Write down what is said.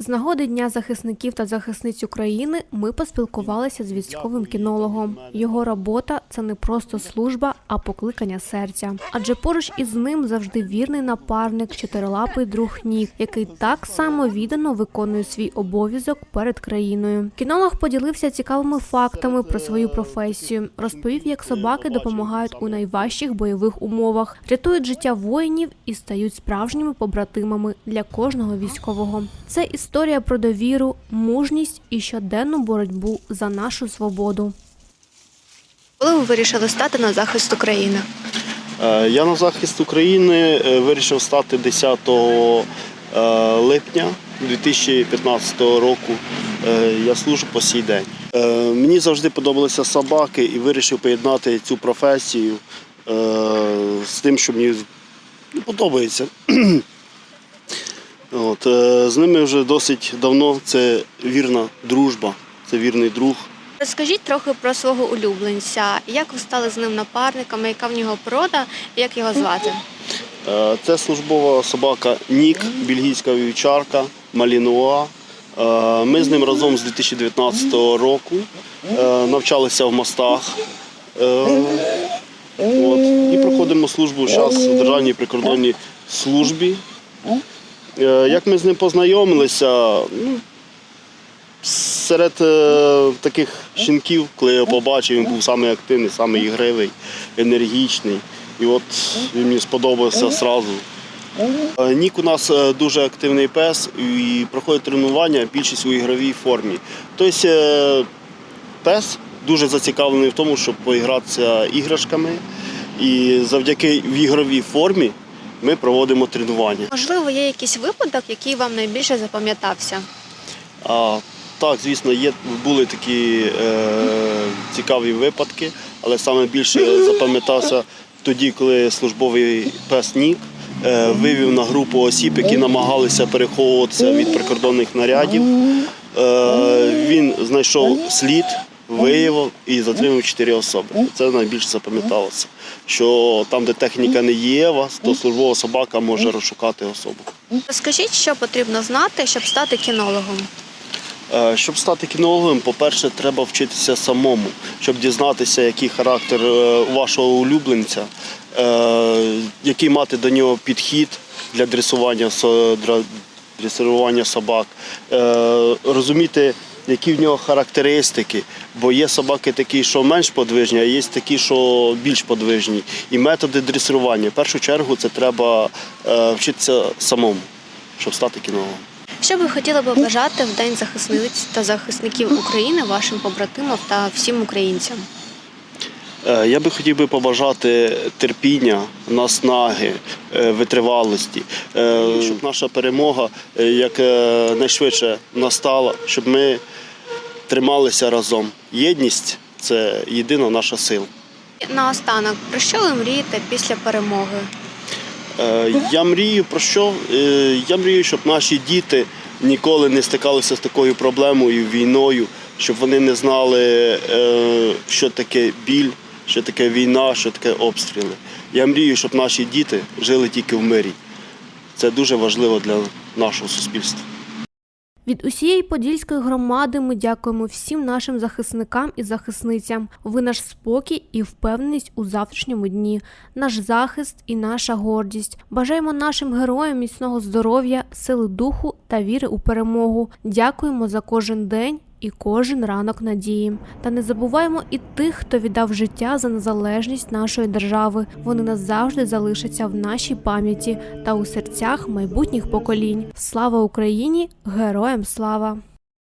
З нагоди Дня захисників та захисниць України ми поспілкувалися з військовим кінологом. Його робота це не просто служба, а покликання серця. Адже поруч із ним завжди вірний напарник, чотирилапий друг Нік, який так само віддано виконує свій обов'язок перед країною. Кінолог поділився цікавими фактами про свою професію, розповів, як собаки допомагають у найважчих бойових умовах, рятують життя воїнів і стають справжніми побратимами для кожного військового. Це історія про довіру, мужність і щоденну боротьбу за нашу свободу. Коли ви вирішили стати на захист України? Е, Я на захист України е, вирішив стати 10 е, липня 2015 року. Я служу по сій день. Мені завжди подобалися собаки і вирішив поєднати цю професію з тим, що мені подобається. От, з ними вже досить давно це вірна дружба, це вірний друг. Розкажіть трохи про свого улюбленця. Як ви стали з ним напарниками, яка в нього порода і як його звати? Е, Це службова собака Нік, бельгійська вівчарка, Малінуа. Е, Ми з ним разом з 2019 року е, навчалися в мостах. От, і проходимо службу зараз в Державній прикордонній службі. Як ми з ним познайомилися, ну, серед е, таких жінків, коли я побачив, він був самий активний, самий ігривий, енергічний. І от він мені сподобався одразу. Е, Нік у нас е, дуже активний пес і проходить тренування більшість у ігровій формі. Тобто пес дуже зацікавлений в тому, щоб поігратися іграшками. І завдяки в ігровій формі ми проводимо тренування. Можливо, є якийсь випадок, який вам найбільше запам'ятався. А, так, звісно, є, були такі е, цікаві випадки, але саме більше запам'ятався тоді, коли службовий пес Нік е, вивів на групу осіб, які намагалися переховуватися від прикордонних нарядів. Е, він знайшов слід, виявив і затримав чотири особи. Це найбільше запам'яталося. Що там, де техніка не є, вас, то службова собака може розшукати особу. Розкажіть, що потрібно знати, щоб стати кінологом. Е, Щоб стати кінологом, по-перше, треба вчитися самому, щоб дізнатися, який характер е, вашого улюбленця, е, який мати до нього підхід для дресування, дра- дресирування собак, розуміти, які в нього характеристики, бо є собаки такі, що менш подвижні, а є такі, що більш подвижні. І методи дресирування. В першу чергу це треба вчитися самому, щоб стати кінологом. Що ви хотіли би бажати в День захисниць та захисників України вашим побратимам та всім українцям? Е, Я би хотів би побажати терпіння, наснаги, е, витривалості, е, щоб наша перемога як найшвидше настала, щоб ми трималися разом. Єдність це єдина наша сила. Наостанок, про що ви мрієте після перемоги? Е, Я мрію про що? Е, Я мрію, щоб наші діти ніколи не стикалися з такою проблемою, війною, щоб вони не знали, е, що таке біль, що таке війна, що таке обстріли. Я мрію, щоб наші діти жили тільки в мирі. Це дуже важливо для нашого суспільства. Від усієї подільської громади ми дякуємо всім нашим захисникам і захисницям. Ви наш спокій і впевненість у завтрашньому дні, наш захист і наша гордість. Бажаємо нашим героям міцного здоров'я, сили духу та віри у перемогу. Дякуємо за кожен день. І кожен ранок надії. Та не забуваємо і тих, хто віддав життя за незалежність нашої держави. Вони назавжди залишаться в нашій пам'яті та у серцях майбутніх поколінь. Слава Україні! Героям слава!